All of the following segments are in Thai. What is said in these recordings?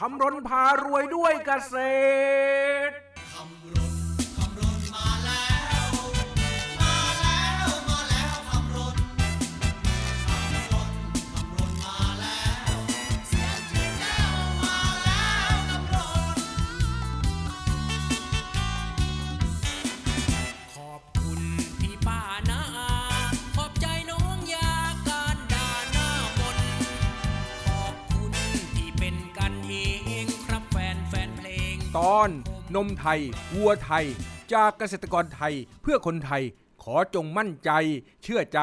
คำรนพารวยด้วยเกษตร ตอน นมไทย วัวไทย จากเกษตรกรไทยเพื่อคนไทย ขอจงมั่นใจ เชื่อใจ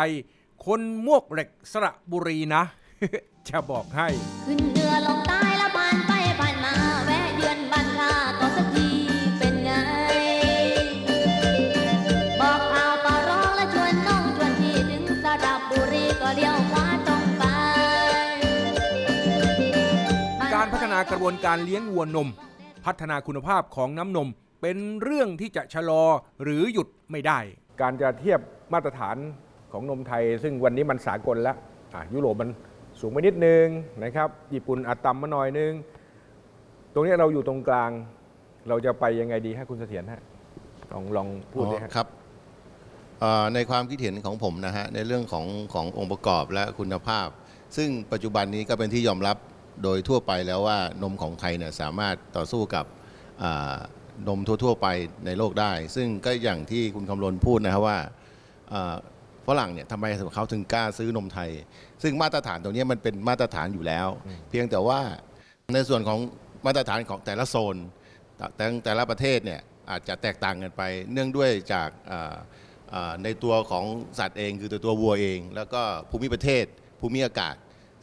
คนมวกเหล็กสระบุรีนะ จะบอกให้ ขึ้นเรือลงใต้แล้วผ่านไปผ่านมา แวะเยือนบ้านข้าต่อสักทีเป็นไง บอกข่าวต่อร้องและชวนน้องชวนพี่ถึงสระบุรีก็เลี้ยวขวาตรงไป การพัฒนากระบวนการเลี้ยงวัวนม พัฒนาคุณภาพของน้ำนม เป็นเรื่องที่จะชะลอหรือหยุดไม่ได้ การจะเทียบมาตรฐานของนมไทย ซึ่งวันนี้มันสากลแล้วอะยุโรปมันสูงไปนิดนึงนะครับ ญี่ปุ่นอัดต่ำมาหน่อยนึง ตรงนี้เราอยู่ตรงกลาง เราจะไปยังไงดีฮะคุณเสถียรฮะลองลองพูดดิฮะอ๋อครับเอ่อในความคิดเห็นของผมนะฮะในเรื่องของขององค์ประกอบและคุณภาพ ซึ่งปัจจุบันนี้ก็เป็นที่ยอมรับ โดยทั่วไปแล้วว่านมของไทยเนี่ยสามารถต่อสู้กับอ่านมทั่ว ๆ ไปในโลกได้ ซึ่งก็อย่างที่คุณคำรณพูดนะครับว่าอ่าฝรั่งเนี่ยทำไมเขาถึงกล้าซื้อนมไทย ซึ่งมาตรฐานตรงนี้มันเป็นมาตรฐานอยู่แล้ว เพียงแต่ว่าในส่วนของมาตรฐานของแต่ละโซนแต่แต่ละประเทศเนี่ยอาจจะแตกต่างกันไป เนื่องด้วยจากอ่าอ่าในตัวของสัตว์เองคือตัวตัววัวเอง แล้วก็ภูมิประเทศภูมิอากาศ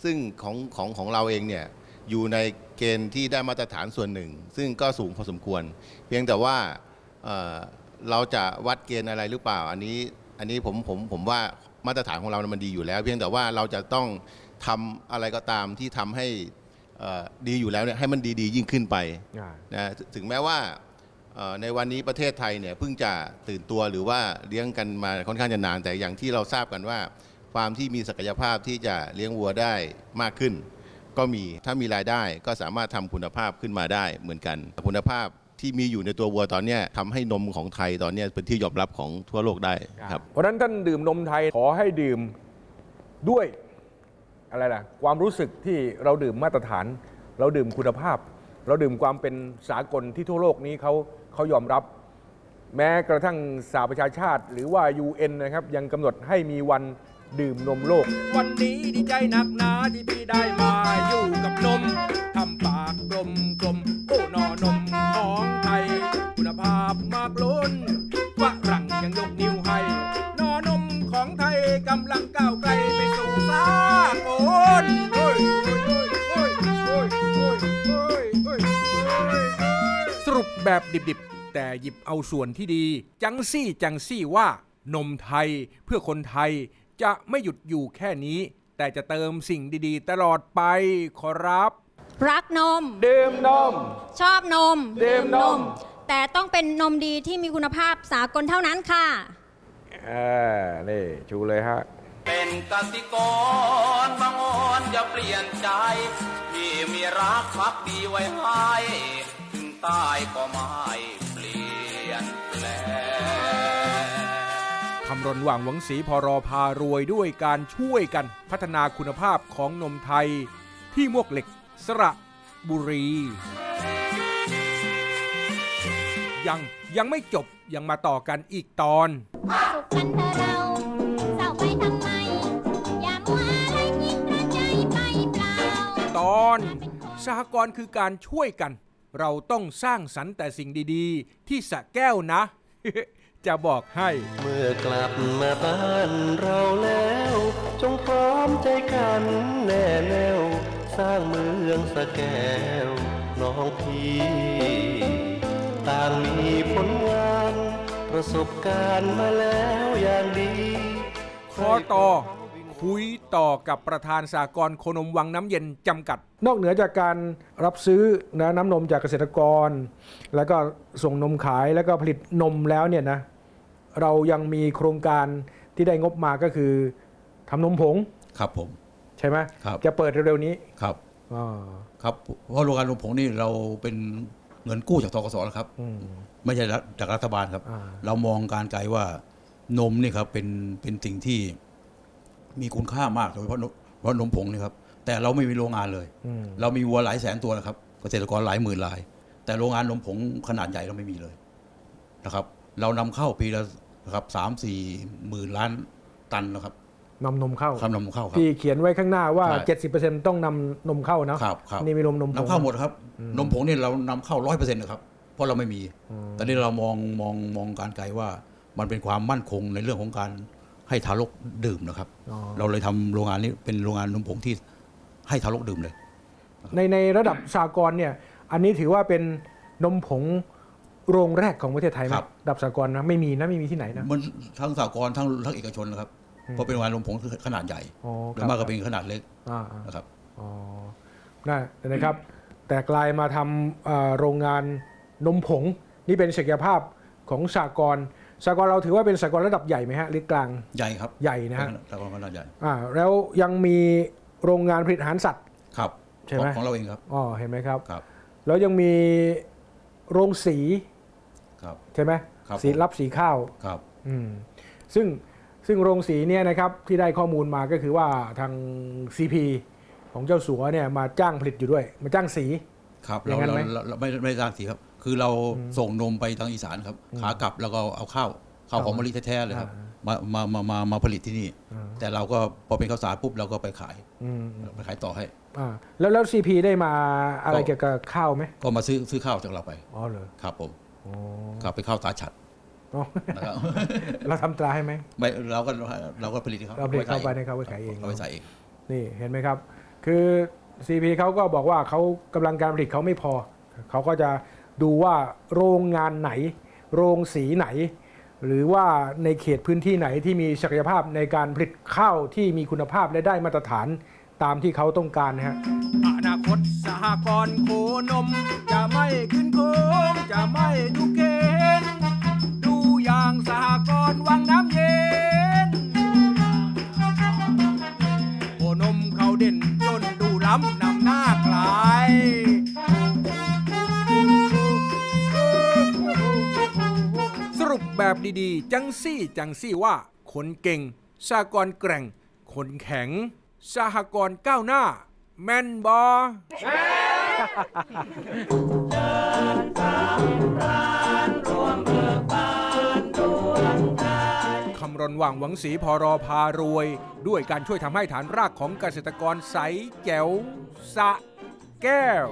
ซึ่งของของของเราเองเนี่ยอยู่ในเกณฑ์ที่ได้มาตรฐานส่วนหนึ่ง ซึ่งก็สูงพอสมควร เพียงแต่ว่าเอ่อเราจะวัดเกณฑ์อะไรหรือเปล่า อันนี้อันนี้ผมผมผมว่ามาตรฐานของเรานะมันดีอยู่แล้ว เพียงแต่ว่าเราจะต้องทำอะไรก็ตามที่ทำให้เอ่อดีอยู่แล้วเนี่ยให้มันดีๆ ยิ่งขึ้นไปอ่านะถึถึงแม้ว่าเอ่อในวันนี้ประเทศไทยเนี่ยเพิ่งจะตื่นตัวหรือว่าเลี้ยงกันมาค่อนข้างจะนานแต่อย่างที่เราทราบกันว่า ความที่มีศักยภาพที่จะเลี้ยงวัวได้มากขึ้น ก็มีถ้ามีรายได้ก็สามารถทำคุณภาพขึ้นมาได้เหมือนกัน คุณภาพที่มีอยู่ในตัววัวตอนนี้ทำให้นมของไทยตอนนี้เป็นที่ยอมรับของทั่วโลกได้ครับเพราะฉะนั้นท่านดื่มนมไทยขอให้ดื่มด้วยอะไรล่ะความรู้สึกที่เราดื่มมาตรฐาน เราดื่มคุณภาพ เราดื่มความเป็นสากลที่ทั่วโลกนี้เขาเขายอมรับ แม้กระทั่งสหประชาชาติ หรือว่า UN นะครับยังกำหนดให้มีวัน ดื่มนมโลก วันนี้ดีใจหนักหนาที่พี่ได้มาอยู่กับนมทำปากกลมกลมโอ้นอนมของไทย คุณภาพมากล้นฝรั่งยังยกนิ้วให้ นอนมของไทยกำลังก้าวไกลไปสู่สากลเฮ้สรุปแบบดิบๆ แต่หยิบเอาส่วนที่ดี จังซี่จังซี่ว่านมไทยเพื่อคนไทย จะไม่หยุดอยู่แค่นี้ แต่จะเติมสิ่งดีๆ ตลอดไปขอรับ รักนม ดื่มนม ชอบนม ดื่มนม แต่ต้องเป็นนมดีที่มีคุณภาพสากลเท่านั้นค่ะ อ่านี่ชูเลยฮะ เป็นกสิกรบางอ่อนอย่าเปลี่ยนใจ ที่มีรักพักดีไว้ให้ถึงตายก็ไม่ คำรณหว่างหวังสีพอรอพารวยด้วยการช่วยกันพัฒนาคุณภาพของนมไทย ที่มวกเหล็กสระบุรี ยังยังไม่จบยังมาต่อกันอีกตอน สุขกันเถอะเราเศร้าไปทำไม อย่ามัวอะไรยิ่งกระใจไปเปล่า ตอนสหกรณ์คือการช่วยกัน เราต้องสร้างสรรค์แต่สิ่งดีๆ ที่สระแก้วนะ จะบอกให้ เมื่อกลับมาบ้านเราแล้ว จงพร้อมใจกันแน่แน่วสร้างเมืองสะแก้วน้องพี่ต่างมีผลงาน ประสบการณ์มาแล้วอย่างดีคอต่อคุยต่อกับประธานสากลโคนมวังน้ำเย็นจำกัด นอกเหนือจากการรับซื้อนะน้ำนมจากเกษตรกร แล้วก็ส่งนมขายแล้วก็ผลิตนมแล้วเนี่ยนะ เรายังมีโครงการที่ได้งบมาก็คือทำนมผงครับผม ใช่ไหมครับ จะเปิดเร็วๆนี้ครับอ่าครับเพราะโรงงานนมผงนี่เราเป็นเงินกู้จากทกสนะครับ อืม ไม่ใช่รัฐจากรัฐบาลครับ อ่า เรามองการไกลว่านมนี่ครับเป็นเป็นสิ่งที่มีคุณค่ามากโดยเฉพาะนมเพราะนมผงนี่ครับ แต่เราไม่มีโรงงานเลย อืมเรามีวัวหลายแสนตัวนะครับ เกษตรกรหลายหมื่นราย แต่โรงงานนมผงขนาดใหญ่เราไม่มีเลยนะครับ เรานำเข้าปีละนะครับสามสี่หมื่นล้านตันนะครับนำนมเข้า คำนำเข้าครับ ที่เขียนไว้ข้างหน้าว่า ใช่ 70%ต้องนำนมเข้าเนาะครับครับ นี่มีนมนมผงนำเข้าหมดครับ นมผงนี่เรานำเข้าร้อยเปอร์เซ็นต์นะครับ เพราะเราไม่มีตอนนี้เรามองมองมองการไกลว่า มันเป็นความมั่นคงในเรื่องของการให้ทารกดื่มนะครับ อ๋อเราเลยทำโรงงานนี้เป็นโรงงานนมผงที่ให้ทารกดื่มเลย ในในระดับสากลเนี่ย อันนี้ถือว่าเป็นนมผง โรงแรกของประเทศไทยไหมครับระดับสากลนะไม่มีนะไม่มีที่ไหนนะ มันทั้งสากลทั้งทั้งเอกชนนะครับเพราะเป็นโรงงานนมผงที่ขนาดใหญ่อ๋อหรือมากก็เป็นขนาดเล็กอ่าอ่านะครับ อ๋อนั่นนะครับ แต่กลายมาทำเอ่อโรงงานนมผง นี่เป็นศักยภาพของสากลสากลเราถือว่าเป็นสากลระดับใหญ่ไหมฮะหรือกลางใหญ่ครับใหญ่นะฮะสากลขนาดใหญ่อ่าแล้วยังมีโรงงานผลิตอาหารสัตว์ ครับใช่ไหม ของของเราเองครับอ๋อเห็นไหมครับ ครับ แล้วยังมี โรงสีครับ ใช่ไหมครับสีผมรับสีข้าวครับอืมซึ่งซึ่งโรงสีเนี่ยนะครับที่ได้ข้อมูลมาก็คือว่าทาง CP ของเจ้าสัวเนี่ยมาจ้างผลิตอยู่ด้วย มาจ้างสี ครับอย่าเรางนั้นเราไหมเราเราไม่ไม่สร้างสีครับ คือเราส่งนมไปทางอีสานครับ ขากลับแล้วก็เอาข้าวข้าวหอมมะลิแท้ๆเลยครับ มามามามามาผลิตที่นี่แต่เราก็พอเป็นข้าวสารปุ๊บเราก็ไปขายอืมไปขายต่อให้ อ่าแล้วแล้ว CP ได้มาอะไรก็ เกี่ยวกับข้าวไหมก็มาซื้อซื้อข้าวจากเราไปอ๋อเหรอครับผมอ๋อครับไปข้าวตาฉัดอ๋อ นะครับ เราทำตราให้ไหม ไม่เราก็เราก็ผลิตให้เขาเราผลิตเข้าไปอในเขาไปขายเองเอาไปใส่เอง นี่เห็นไหมครับ คือ CP เขาก็บอกว่าเขากำลังการผลิตเขาไม่พอ เขาก็จะดูว่าโรงงานไหน โรงสีไหน หรือว่าในเขตพื้นที่ไหนที่มีศักยภาพในการผลิตข้าวที่มีคุณภาพและได้มาตรฐานตามที่เขาต้องการนะฮะอนาคตสหกรณ์โคนม จะไม่ขึ้นโคงจะไม่ทุกเกณฑ์ดูอย่างสหกรณ์วังน้ำเย็นโคนมเขาเด่นจนดูล้ำนำหน้าใคร แบบดีๆ จังซี่จังซี่ว่า คนเก่ง สากรณ์แกร่ง คนแข็ง สหกรณ์ก้าวหน้า แม่นบอคำรณว่างหวังสีพอรอพารวย ด้วยการช่วยทำให้ฐานรากของเกษตรกรใสแจ๋ว สะแก้ว